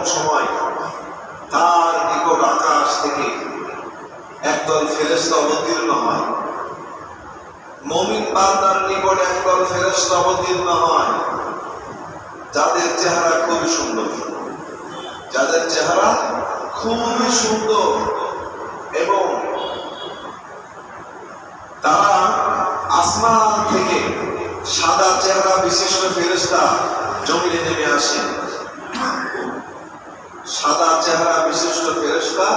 এমন সময় তার নিকট আকাশ থেকে একদল ফেরেস্তা অবতীর্ণ হয়। মমিন বান্দার নিকট একদল ফেরেস্তা অবতীর্ণ হয়। যাদের চেহারা খুবই সুন্দর। যাদের চেহারা খুবই সুন্দর এবং তারা আসমান থেকে সাদা চেহারা বিশিষ্ট ফেরেস্তা জমিনে নেমে আসে সাদা চেহারা বিশিষ্ট ফেরেস্তা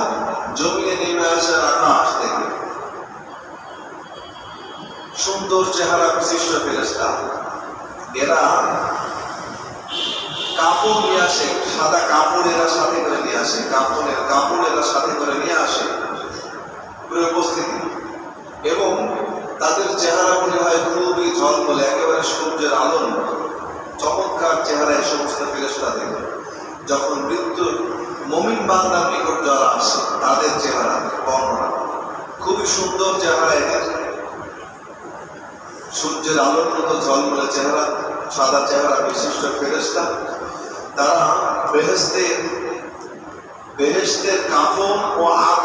জমিনে নেমে আসে আকাশ থেকে সুন্দর চেহারা বিশিষ্ট ফেরেস্তা এরা কাপড় নিয়ে আসে, সাদা কাপড় এরা সাথে করে নিয়ে আসে, কাপড়ের কাপড় এরা সাথে করে নিয়ে আসে উপস্থিতি। এবং তাদের চেহারা মনে হয় খুবই ঝলমলে, একেবারে সূর্যের আলোর মতো। চমৎকার চেহারা এই সমস্ত ফেরেস্তা দেখে। যখন মৃত্যু মমিন বান্দার নিকট যারা আসে, তাদের চেহারা বর্ণনা খুবই সুন্দর চেহারা এদের সূর্যের আলোর মতো ঝলমলে চেহারা, সাদা চেহারা বিশিষ্ট ফেরেস্তা তারা বেহেস্তের বেহেস্তের কাফন ও আতর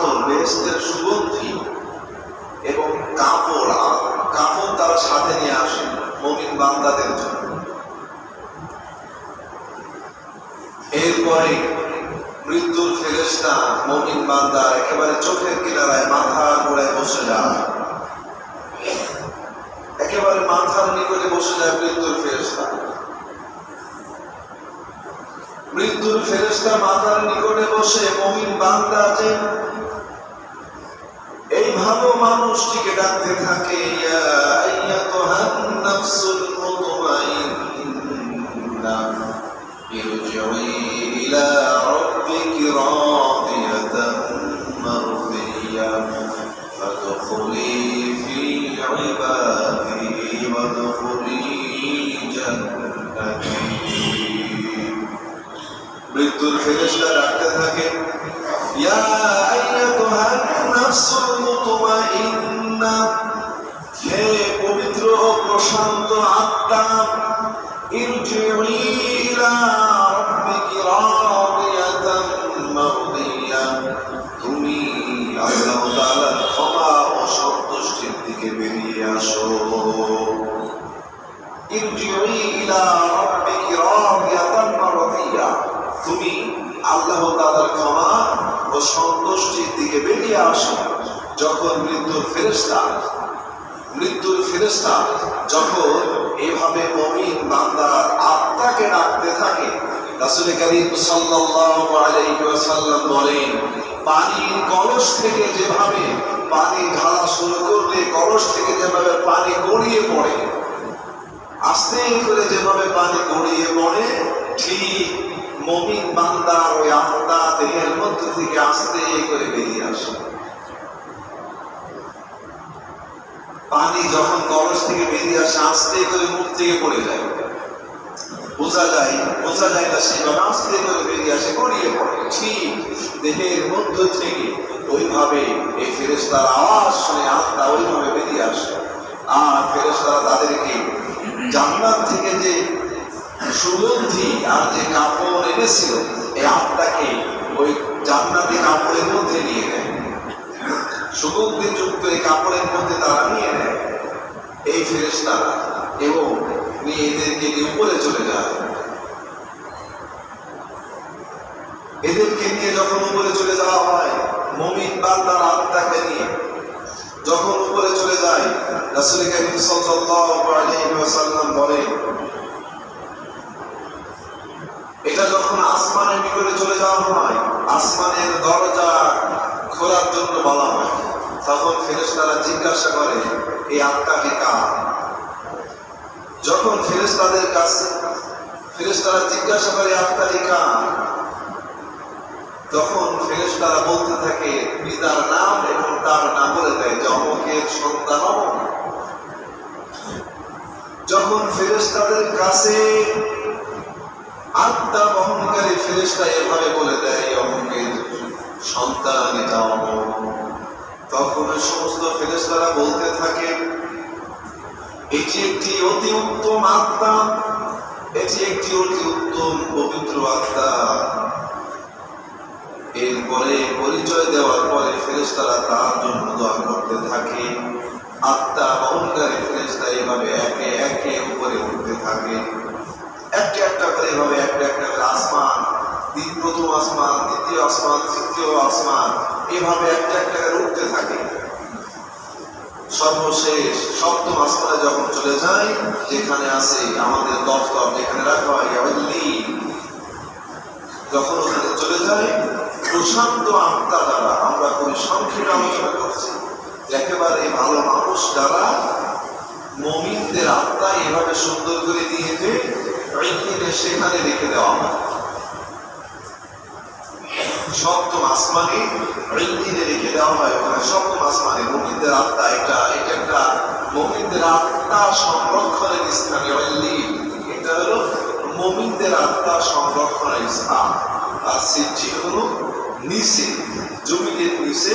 ফেরেস্তা মমিন বান্দার একেবারে চোখের কিনারায় গোড়ায় বসে যায় একেবারে মাথার নিকটে বসে যায় মৃত্যুর ফেরেস্তা মৃত্যুর ফেরেস্তা মাথার নিকটে বসে, মমিন বান্দা যে মানুষটিকে ডাকতে থাকে ইলা মৃত্যুর ফেরেশতা ডাকতে থাকে পবিত্র প্রশান্ত আত্মা তুমি আল্লাহ তাআলার ক্ষমা ও দিকে বেরিয়ে আসো। ইরজিই ও সন্তুষ্টির দিকে বেরিয়ে আসো যখন মৃত্যুর ফেরেশতা মৃত্যুর ফেরেশতা যখন এভাবে মমিন বান্দার আত্মাকে ডাকতে থাকে, রাসূল করিম সাল্লাল্লাহু আলাইহি ওয়াসাল্লাম বলেন, পানির কলস থেকে যেভাবে পানি ঢালা শুরু করলে, কলস থেকে যেভাবে পানি গড়িয়ে পড়ে আস্তে করে যেভাবে পানি গড়িয়ে পড়ে, ঠিক মমিন বান্দার ওই আত্মা দেহের মধ্য থেকে আস্তে করে বেরিয়ে আসে। পানি যখন কলস থেকে বেরিয়ে আসে, আস্তে করে মুখ থেকে পড়ে যায়। বোঝা যায় বোঝা যায় না সেভাবে আস্তে করে বেরিয়ে আসে, গড়িয়ে পড়ে। ঠিক দেহের মধ্য থেকে ওইভাবে এই ফেরেস্তার আওয়াজ শুনে আত্মা ওইভাবে বেরিয়ে আসে। আর ফেরেস্তারা তাদেরকে জান্নাত থেকে যে সুগন্ধি আর যে কাপড় এনেছিল, এই আত্মাকে ওই জান্নাতি কাপড়ের মধ্যে নিয়ে নেয়। সুগন্ধি যুক্ত এই কাপড়ের মধ্যে তারা নিয়ে নেয়। এই ফেরেস্তারা এবং নিয়ে এদেরকে নিয়ে উপরে চলে যায়। এদেরকে নিয়ে যখন উপরে চলে যাওয়া হয়, মমিন বান্দার আত্মাকে নিয়ে যখন উপরে চলে যায়, রাসূল করিম সাল্লাল্লাহু আলাইহি এটা যখন আসমানের নিকটে চলে যাওয়া হয় আসমানের দরজা খোলার জন্য বলা হয়। তখন ফেরেশতারা জিজ্ঞাসা করে এই আত্মাকে কার? যখন ফেরেশতাদের কাছে, ফেরেশতারা জিজ্ঞাসা করে আত্মাটি কার? তখন ফেরেশতারা বলতে থাকে পিতার নাম এবং তার নাম বলে দেয়, যে অমকের সন্তান যখন ফেরেশতাদের কাছে আত্মা বহনকারী ফেরেশতা এভাবে বলে দেয় অমকের সন্তান এটা অমক তখন সমস্ত ফেরেশতারা বলতে থাকে, এটি একটি অতি উত্তম আত্মা, এটি একটি অতি উত্তম পবিত্র আত্মা। পরিচয় দেওয়ার পরে ফেরেশতারা তার জন্য দোয়া করতে থাকে। আত্মা বহনকারী ফেরেশতা এভাবে একে একে উপরে উঠতে থাকে। একটা একটা করে এভাবে একটা একটা করে আসমান দ্বিতীয় প্রথম আসমান, দ্বিতীয় আসমান, তৃতীয় আসমান, এভাবে একটা একটা করে উঠতে থাকে। সর্বশেষ, সপ্তম আসমানে যখন চলে যায়, যেখানে আছে আমাদের দফতর, যেখানে রাখা হয় যখন ওখানে চলে যায়, প্রশান্ত আত্মা দ্বারা আমরা খুবই সংক্ষেপে আলোচনা করছি। একেবারে ভালো মানুষ দ্বারা মমিনদের আত্মা এভাবে সুন্দর করে নিয়ে ইঞ্জিনে সেখানে রেখে দেওয়া হয়। সপ্তম আসমানে ইঞ্জিনে রেখে দেওয়া হয়। ওখানে সপ্তম আসমানে মমিনদের আত্মা, এটা এটা একটা মমিনদের আত্মা সংরক্ষণের স্থান। ইল্লিন। এটা হলো মমিনদের আত্মা সংরক্ষণের স্থান। আর সিদ্ধি হলো নিচে জমিনের নিচে,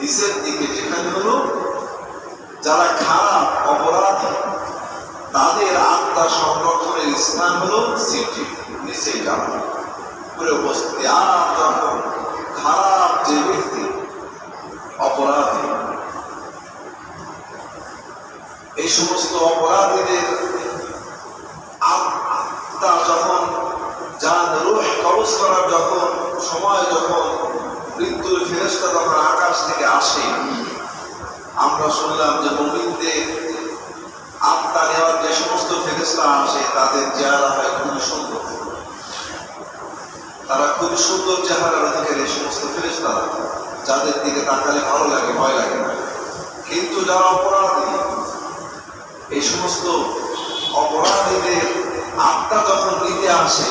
নিচের দিকে যেখানে হলো যারা খারাপ অপরাধী, তাদের আত্মা সংরক্ষণের স্থান হলো সিটি নিচে যাওয়া করে উপস্থিতি আর খারাপ যে ব্যক্তি, অপরাধী। এই সমস্ত অপরাধীদের আত্মা যখন যান রুহ কবজ করার যখন সময় যখন, মৃত্যুর ফেরেস্তা যখন আকাশ থেকে আসে। আমরা শুনলাম যে মুমিনদের আত্মা নেওয়ার যে সমস্ত ফেরেস্তা আসে তাদের চেহারা হয় খুবই সুন্দর। তারা খুবই সুন্দর চেহারার অধিকারী এই সমস্ত ফেরেস্তারা যাদের দিকে তাকালে ভালো লাগে, ভয় লাগে না। কিন্তু যারা অপরাধী, এই সমস্ত অপরাধীদের আত্মা যখন নিতে আসে